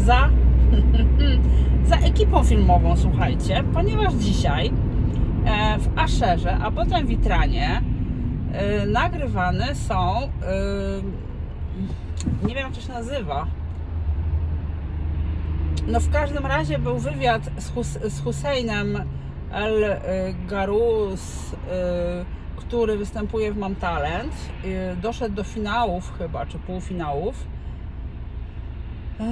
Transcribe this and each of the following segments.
za, za ekipą filmową, słuchajcie, ponieważ dzisiaj e, w Aszerze, a potem w Witranie e, nagrywane są, e, nie wiem jak to się nazywa, no w każdym razie był wywiad z, Hus Husseinem El Garus, y, który występuje w Mam Talent. Doszedł do finałów chyba, czy półfinałów. E,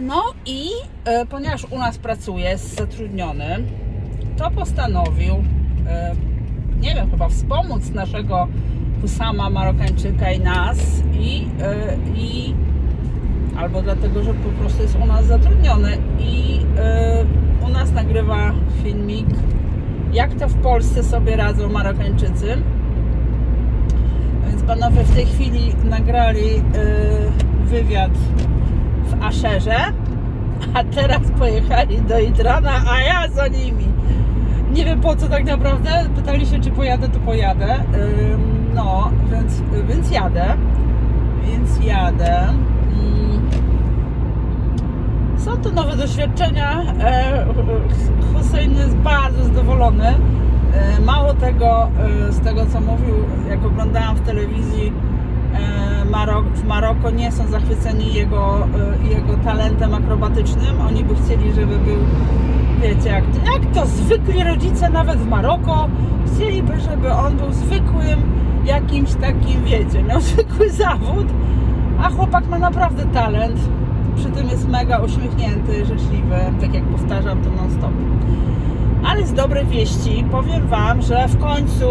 No i e, ponieważ u nas pracuje, jest zatrudniony, to postanowił, e, nie wiem, chyba wspomóc naszego Husama Marokańczyka i nas i, i albo dlatego, że po prostu jest u nas zatrudniony i u nas nagrywa filmik, jak to w Polsce sobie radzą Marokańczycy. Więc panowie w tej chwili nagrali wywiad w Aszerze, a teraz pojechali do Idrana, a ja za nimi. Nie wiem po co tak naprawdę. Pytali się, czy pojadę, to pojadę. No, więc, więc jadę. Więc jadę. Mm. Są to nowe doświadczenia. E, Hussein jest bardzo zadowolony. E, Mało tego, e, z tego co mówił, jak oglądałam w telewizji Marok, w Maroko, nie są zachwyceni jego, e, jego talentem akrobatycznym. Oni by chcieli, żeby był, wiecie, jak, jak to zwykli rodzice, nawet w Maroko, chcieliby, żeby on był zwykłym jakimś takim, wiecie, miał zwykły zawód, a chłopak ma naprawdę talent. Przy tym jest mega uśmiechnięty, życzliwy, tak jak powtarzam to non stop. Ale z dobrej wieści powiem Wam, że w końcu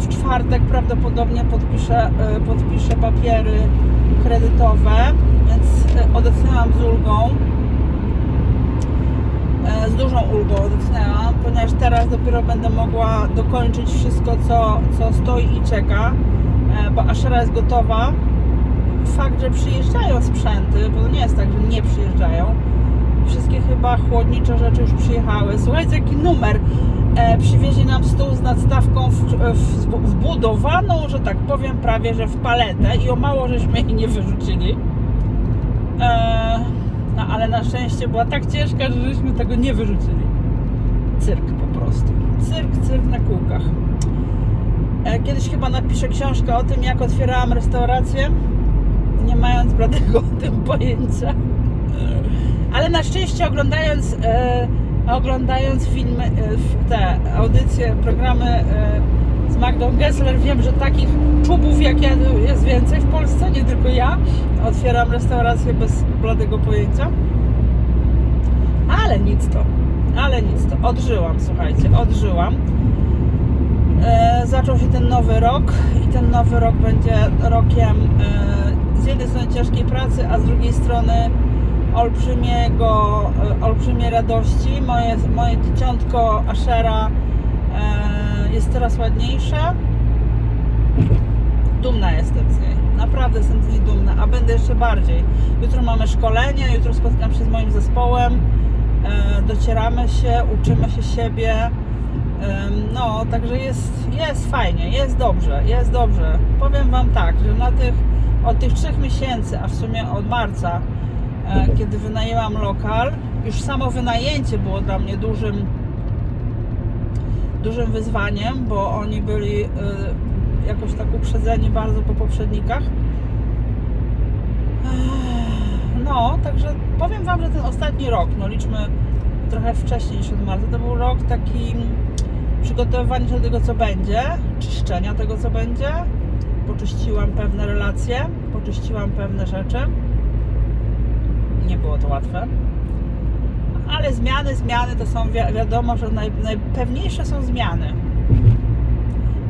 w czwartek prawdopodobnie podpiszę, e, podpiszę papiery kredytowe, więc e, odetchnęłam z ulgą. E, Z dużą ulgą odetchnęłam, ponieważ teraz dopiero będę mogła dokończyć wszystko, co, co stoi i czeka, e, bo Ashera jest gotowa. Fakt, że przyjeżdżają sprzęty, bo to nie jest tak, że nie przyjeżdżają. Wszystkie chyba chłodnicze rzeczy już przyjechały. Słuchajcie, jaki numer. E, przywieźli nam stół z nadstawką w, w, wbudowaną, że tak powiem, prawie że w paletę i o mało żeśmy jej nie wyrzucili. E, no ale na szczęście była tak ciężka, że żeśmy tego nie wyrzucili. Cyrk po prostu. Cyrk, cyrk na kółkach. E, Kiedyś chyba napiszę książkę o tym, jak otwierałam restaurację, nie mając bladego o tym pojęcia. Ale na szczęście oglądając, e, oglądając filmy, e, te audycje, programy e, z Magdą Gessler, wiem, że takich czubów jak ja jest więcej w Polsce, nie tylko ja. Otwieram restaurację bez bladego pojęcia. Ale nic to, ale nic to. Odżyłam, słuchajcie, odżyłam. E, zaczął się ten nowy rok i ten nowy rok będzie rokiem e, z jednej strony ciężkiej pracy, a z drugiej strony olbrzymiego, e, olbrzymiej radości. Moje, moje dzieciątko Ashera e, jest coraz ładniejsze. Dumna jestem z niej. Naprawdę jestem z niej dumna, a będę jeszcze bardziej. Jutro mamy szkolenie, jutro spotkam się z moim zespołem. E, docieramy się, uczymy się siebie. No, także jest, jest fajnie, jest dobrze, jest dobrze. Powiem Wam tak, że na tych, od tych trzech miesięcy, a w sumie od marca, kiedy wynajęłam lokal, już samo wynajęcie było dla mnie dużym, dużym wyzwaniem, bo oni byli e, jakoś tak uprzedzeni bardzo po poprzednikach. No, także powiem Wam, że ten ostatni rok, no liczmy trochę wcześniej niż od marca, to był rok taki przygotowywania się do tego, co będzie, czyszczenia tego, co będzie. Poczyściłam pewne relacje, poczyściłam pewne rzeczy. Nie było to łatwe. Ale zmiany, zmiany to są, wi- wiadomo, że naj, najpewniejsze są zmiany.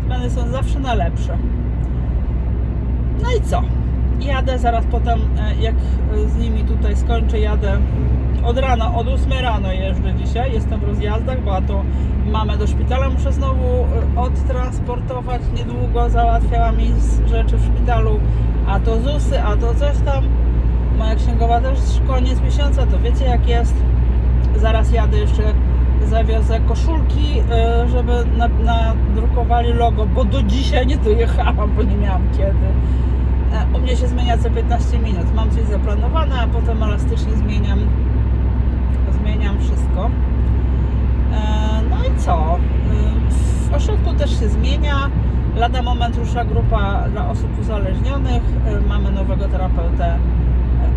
Zmiany są zawsze na lepsze. No i co? Jadę zaraz potem, e, jak e, z nimi tutaj skończę, jadę od rana, od 8 rano jeżdżę dzisiaj. Jestem w rozjazdach, bo a to mamę do szpitala muszę znowu e, odtransportować niedługo. Załatwiałam jej rzeczy w szpitalu, a to ZUSy, a to coś tam. Moja księgowa też koniec miesiąca, to wiecie jak jest. Zaraz jadę jeszcze, zawiozę koszulki, e, żeby na- nadrukowali logo, bo do dzisiaj nie dojechałam, bo nie miałam kiedy. będzie się zmieniać co 15 minut. Mam coś zaplanowane, a potem elastycznie zmieniam, zmieniam wszystko. E, No i co? E, W ośrodku też się zmienia. Lada moment rusza grupa dla osób uzależnionych. E, Mamy nowego terapeutę e,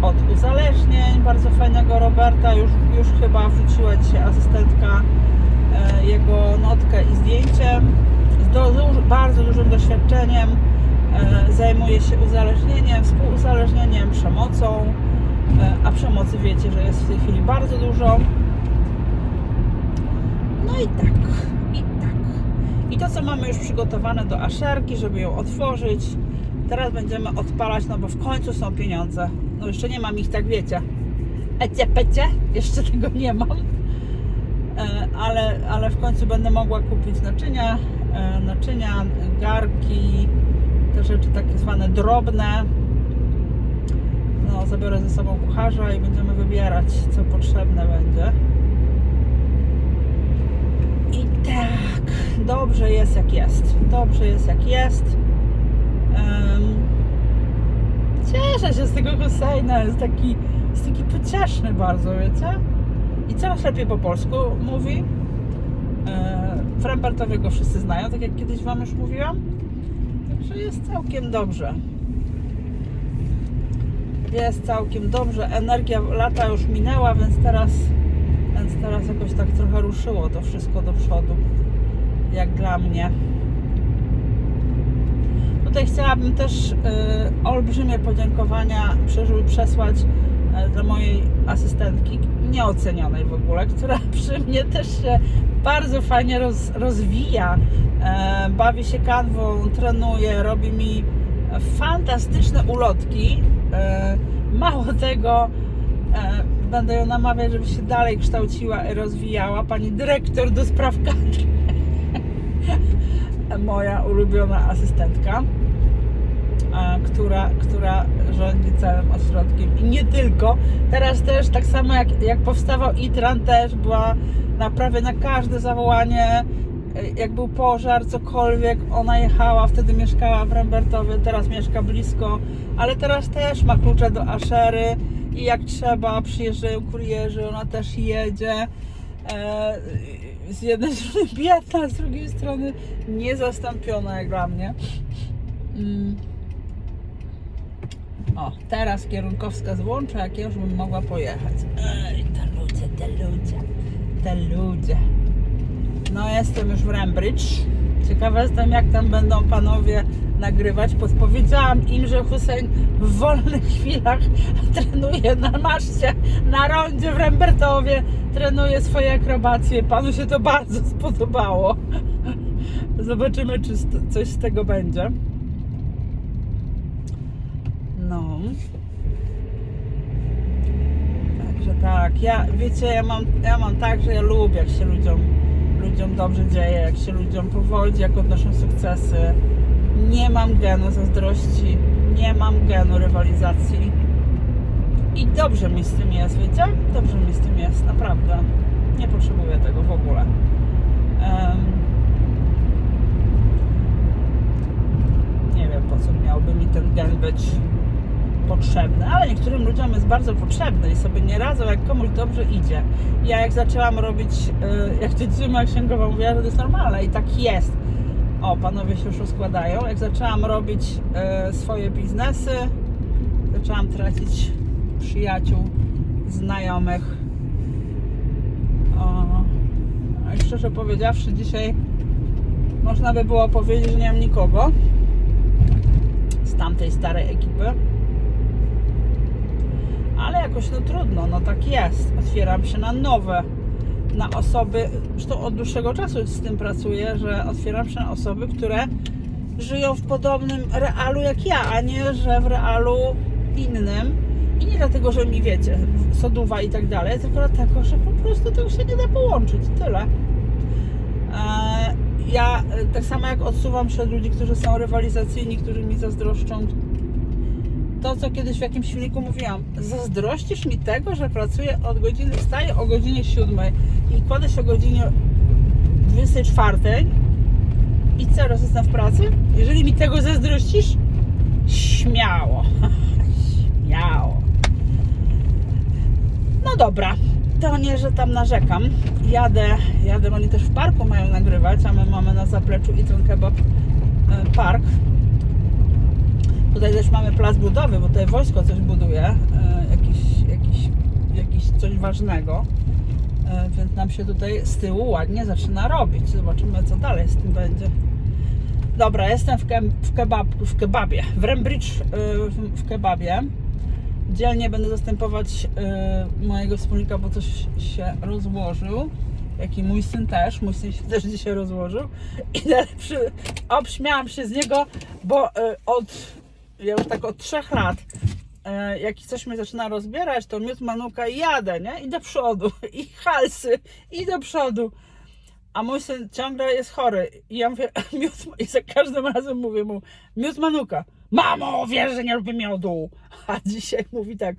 od uzależnień, bardzo fajnego Roberta. Już, już chyba wrzuciła dzisiaj asystentka e, jego notkę i zdjęcie. Z z bardzo dużym doświadczeniem. E, Zajmuje się uzależnieniem, współuzależnieniem, przemocą. E, A przemocy wiecie, że jest w tej chwili bardzo dużo. No i tak, i tak. I to, co mamy już przygotowane do aszerki, żeby ją otworzyć, teraz będziemy odpalać, no bo w końcu są pieniądze. No jeszcze nie mam ich, tak wiecie. Ecie, pecie, jeszcze tego nie mam. E, Ale, ale w końcu będę mogła kupić naczynia, e, naczynia, garki, te rzeczy takie zwane drobne. No, zabiorę ze sobą kucharza i będziemy wybierać, co potrzebne będzie. I tak, dobrze jest jak jest. Dobrze jest jak jest. Em, cieszę się z tego Husseina, jest taki, jest taki pocieszny bardzo, wiecie? I coraz lepiej po polsku mówi. E, w Rembertowie go wszyscy znają, tak jak kiedyś Wam już mówiłam. Także jest całkiem dobrze. Jest całkiem dobrze. Energia lata już minęła, więc teraz, więc teraz jakoś tak trochę ruszyło to wszystko do przodu. Jak dla mnie. Tutaj chciałabym też y, olbrzymie podziękowania przesłać y, dla mojej asystentki, nieocenionej w ogóle, która przy mnie też się bardzo fajnie roz, rozwija. E, bawi się kanwą, trenuje, robi mi fantastyczne ulotki. E, mało tego, e, będę ją namawiać, żeby się dalej kształciła i rozwijała. Pani dyrektor do spraw kadr moja ulubiona asystentka, e, która, która rządzi całym ośrodkiem i nie tylko. Teraz też tak samo jak, jak powstawał ITRAN też była prawie na każde zawołanie, e, jak był pożar, cokolwiek, ona jechała, wtedy mieszkała w Rembertowie, teraz mieszka blisko, ale teraz też ma klucze do Aszery i jak trzeba przyjeżdżają kurierzy, ona też jedzie. E, z jednej strony biedna, z drugiej strony niezastąpiona jak dla mnie. O, teraz kierunkowskaz włącza, jak ja już bym mogła pojechać. Ej, te ludzie, te ludzie, te ludzie. No, jestem już w Rembridge. Ciekawa jestem, jak tam będą panowie nagrywać. Podpowiedziałam im, że Hussein w wolnych chwilach trenuje na maszcie, na rondzie w Rembertowie, trenuje swoje akrobacje. Panu się to bardzo spodobało. Zobaczymy, czy coś z tego będzie. No. Także tak, ja wiecie, ja mam, ja mam tak, że ja lubię, jak się ludziom, ludziom dobrze dzieje, jak się ludziom powodzi, jak odnoszą sukcesy. Nie mam genu zazdrości, nie mam genu rywalizacji. I dobrze mi z tym jest, wiecie? Dobrze mi z tym jest, naprawdę. Nie potrzebuję tego w ogóle. Em, nie wiem, po co miałby mi ten gen być potrzebny, ale niektórym ludziom jest bardzo potrzebny i sobie nie radzą, jak komuś dobrze idzie. Ja jak zaczęłam robić, y, jak dziewczyna moja księgowa mówiła, że to jest normalne i tak jest. O, panowie się już rozkładają. Jak zaczęłam robić y, swoje biznesy, zaczęłam tracić przyjaciół, znajomych. O, szczerze powiedziawszy, dzisiaj można by było powiedzieć, że nie mam nikogo z tamtej starej ekipy. Ale jakoś no trudno, no tak jest. Otwieram się na nowe, na osoby, zresztą od dłuższego czasu z tym pracuję, że otwieram się na osoby, które żyją w podobnym realu jak ja, a nie, że w realu innym. I nie dlatego, że mi wiecie, soduwa i tak dalej, tylko dlatego, że po prostu tego się nie da połączyć. Tyle. Eee, ja e, tak samo jak odsuwam się od ludzi, którzy są rywalizacyjni, którzy mi zazdroszczą to, co kiedyś w jakimś filmiku mówiłam. Zazdrościsz mi tego, że pracuję od godziny, wstaję o godzinie 7 i kładę się o godzinie 24 i teraz jestem w pracy? Jeżeli mi tego zazdrościsz, śmiało. śmiało. No dobra, to nie, że tam narzekam. Jadę, jadę, oni też w parku mają nagrywać, a my mamy na zapleczu Eton Kebab e, Park Tutaj też mamy plac budowy, bo tutaj wojsko coś buduje, e, jakiś, jakiś, jakiś coś ważnego. E, Więc nam się tutaj z tyłu ładnie zaczyna robić. Zobaczymy, co dalej z tym będzie. Dobra, jestem w, ke, w, kebab, w kebabie, w Rembridge w, kebabie. Dzielnie będę zastępować e, mojego wspólnika, bo coś się rozłożył. Jak i mój syn też. Mój syn się też dzisiaj rozłożył. I najlepszy, obśmiałam się z niego, bo e, od, ja już tak od trzech lat e, jak coś mnie zaczyna rozbierać, to miód manuka i jadę, nie? I do przodu. I halsy. I do przodu. A mój syn ciągle jest chory. I ja mówię, miód, i za każdym razem mówię mu, miód manuka. Mamo, wiesz, że nie lubię miodu. A dzisiaj mówi tak,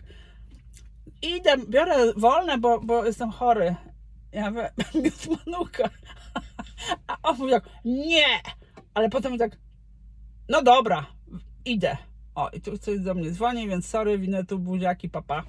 idę, biorę wolne, bo, bo jestem chory. Ja mówię, miód manuka. A on mówi tak, nie. Ale potem tak, no dobra, idę. O, i tu ktoś do mnie dzwoni, więc sorry, winę tu buziaki, papa.